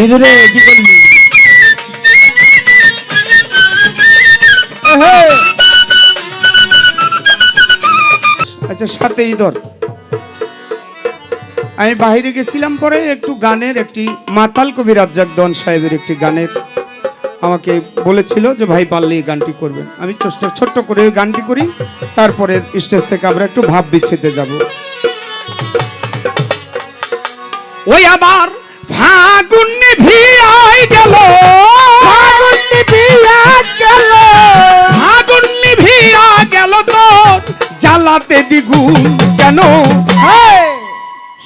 ইঁদুরে কি করলি? আচ্ছা সাথে ইদর আমি বাইরে গেছিলাম পরে একটু গানের একটি মাতাল কবি রাজ্জাক দন সাহেবের একটি গানের আমাকে বলেছিল যে ভাই পারলে এই গানটি করবেন। আমি চেষ্টা ছোট্ট করে ওই গানটি করি তারপরে স্টেজ থেকে আমরা একটু ভাব বিচ্ছেদে যাব। ওই আবার ফাগুন নিভিয়াই গেল। ফাগুন ভিড়া গেল। আগুন নিভিয়া গেল তোর জ্বালাতে দ্বিগুণ কেন?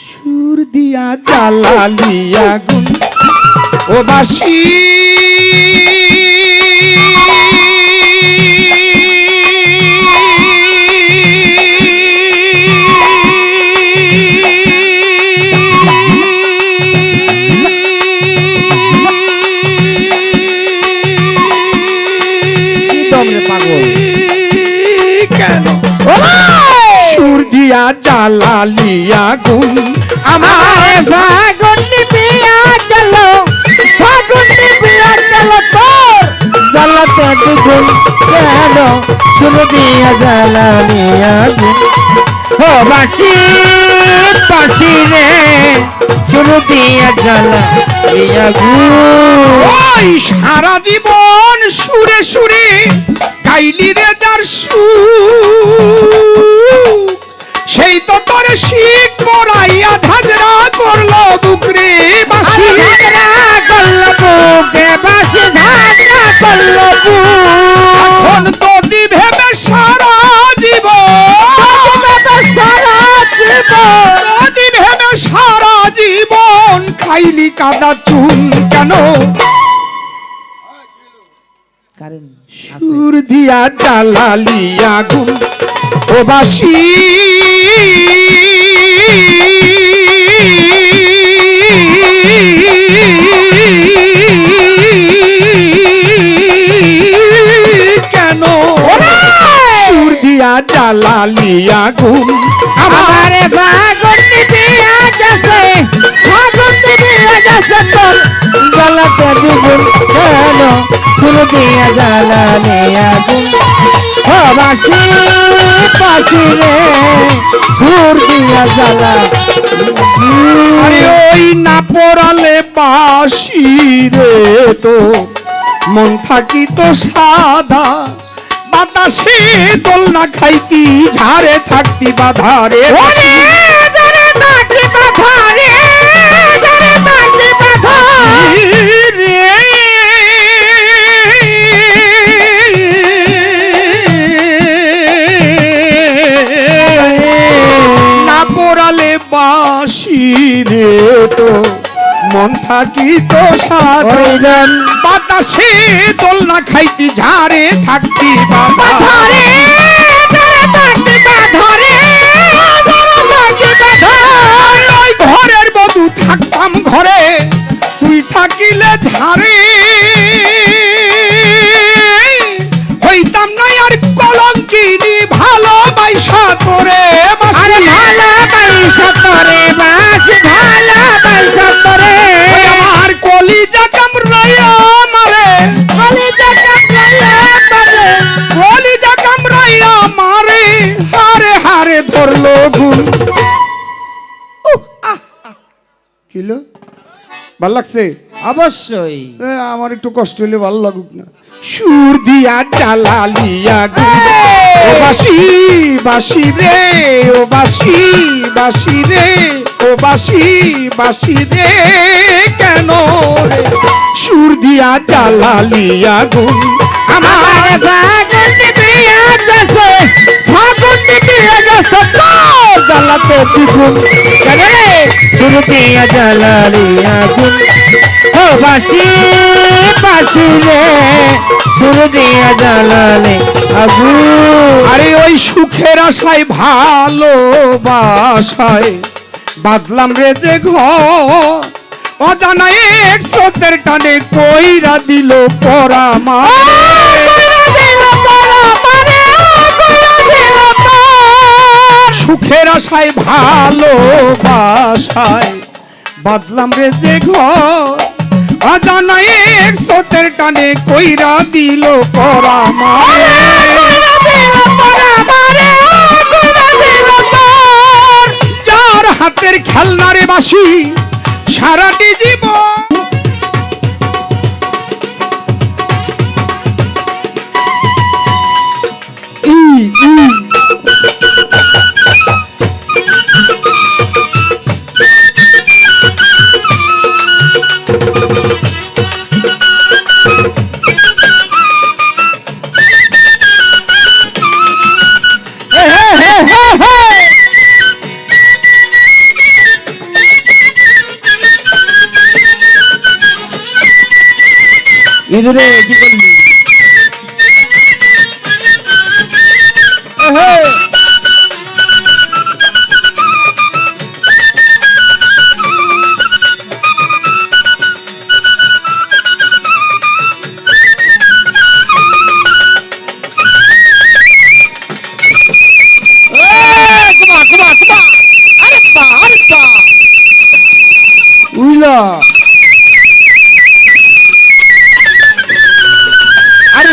সুর দিয়া জ্বালালি আগুন। ও বাসি। সুর দিয়া জ্বালালি আমার ফাগুন বিয়া গেল ফাগুন বিয়া গেল তোর। জ্বালাতে দ্বিগুণ কেন? শুরু দিয়া জ্বালানি আগুন ও বাসি বাসি রে শুরু দিয়া জ্বালানি আগুন ওই সারা জীবন সুরে সুরে গাইলি রে যার সুর। তো তোর শীত পরাইয়া ঝাঁঝরা করল বুকরে বাসি ঝাগড়া করল বুকে বাসি ঝাগড়া করল এখন তো দিভেবে সারা জীবন। সারা জীবন। দিভেবে সারা জীবন। খাইলি কাদা চুন কেন? সুর দিয়া জ্বালালি আগুন ও বাসি কেন? সুর দিয়া জ্বালালি আগুন। আমার ফাগুন দিয়া গেছে ফাগুন দিয়া গেছে তোর গলাতে দ্বিগুণ কেন? শুরু দিয়া আগুন। ও বাসি বাসি রে সুর দিয়া জ্বালা। আরে ওই না পড়ালে বাসি রে তো মন থাকি তো সাদা বাতাসে দোল না খাইতি ঝাড়ে থাকতি বাধা রে। বাধা রে রে তো মন থাকি তো সাধন বাতাসে দোলনা খাইতি ঝাড়ে থাকতি বাধা ভালো লাগছে? অবশ্যই। আমার একটু কষ্ট হলে ভালো লাগুক না। সুর দিয়া জ্বালালিয়া ও বাসি বাসি রে ও বাসি বাসি রে ও বাসি বাসি রে কেন সুর দিয়া জ্বালালিয়া গুণ আমার আমার দিয়া গেছে ফাগুন দিয়া গেছে জ্বালাতে দ্বিগুণ কেন রে? দিয়া জ্বালালি আগুন। ও বাসি বাসি রে শুরু দিয়া জ্বালালি আগুন। আরে ওই সুখের আশায় ভালোবাসায় বাদলাম রে যে ঘর। অজানা এক স্রোতের টানে কইরা দিল পরামা সুখের আশায় ভালোবাসায় বাদলাম রে যে ঘর এক স্রোতের টানে কইরা দিল পরা মারে। যার হাতের খেলনারে বাসি সারাটি জীবন। ইঁদুরে কি করলি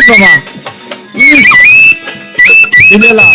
আরে বাবা ইস, ইমেলা যার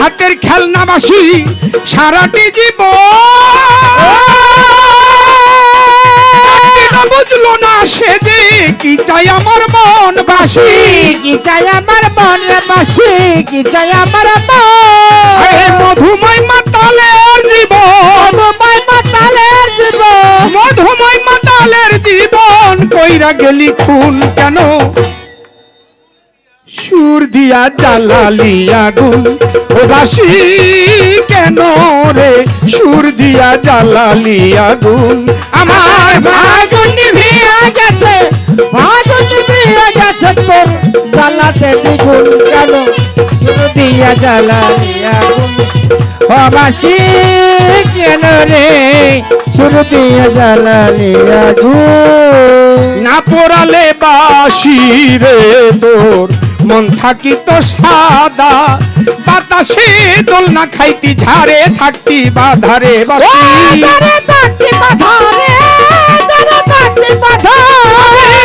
হাতের খেলনা বাসি সারাটি জীবন। কি চাই আমার মন বাসি কি চাই আমার মন বাসি কি চাই আমার মন? মধুময় মাতালের জীবন। মধুময় মাতালের জীবন। মধুময় মাতালের জীবন কইরা গেলি খুন কেন? সুর দিয়া জ্বালালি আগুন। ও বাসি কেন রে? সুর দিয়া জ্বালালি আগুন। আমার ফাগুন শুরু দিয়া জ্বালালিয়া কেন রে? শুরু দিয়া জ্বালালিয়া গুণ না পড়ালে বাসি রে তোর মন থাকিত সাদা। বাতাসে দোল না খাইতি ঝাড়ে থাকতে বাধারে।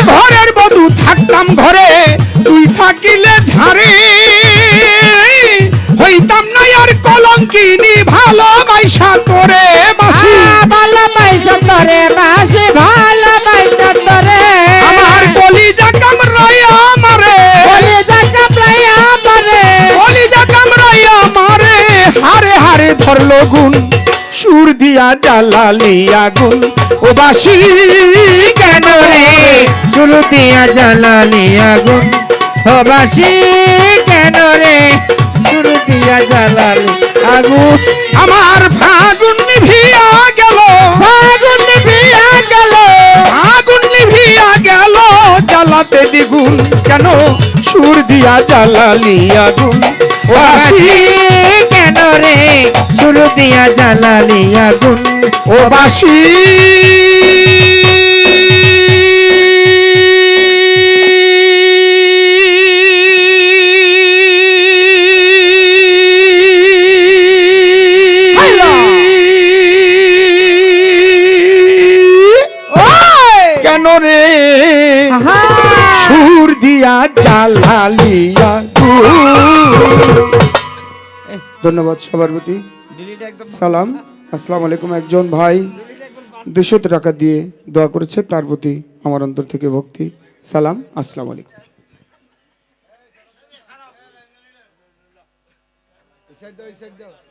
ঘরের বধু থাকতাম ঘরে। তোরে বাসি ভালো পয়সা তোরে বাসি ভালো পয়সা তোরে আমার কলিজা কামড়াইয়া আমারে। বলে যা কাপড়াইয়া মারে কলিজা কামড়াইয়া আমারে। হারে হারে ধরলো গুণ সুর দিয়া জ্বালালি আগুন। ও বাসি কেন রে? শুরু দিয়া জ্বালালি আগুন। ও বাসি কেন রে? শুরু দিয়া জ্বালালি আগুন আমার ফাগুন নিভিয়া গেল। ফাগুন নিভিয়া গেল। আগুন নিভিয়া গেল। জ্বালাতে দ্বিগুণ। কেন সুর দিয়া জ্বালালি আগুন? বাসি কেন রে? শুরু দিয়া জ্বালালি আগুন? ও বাসি। ওই কেন রে আহা! সুর দিয়া জ্বালালিয়া ধন্যবাদ সবার প্রতি সালাম। আসসালামু আলাইকুম একজন ভাই। দুশো টাকা দিয়ে দোয়া করেছে তার প্রতি আমার অন্তর থেকে ভক্তি। সালাম আসসালামু আলাইকুম। দাও এই সাইড দাও।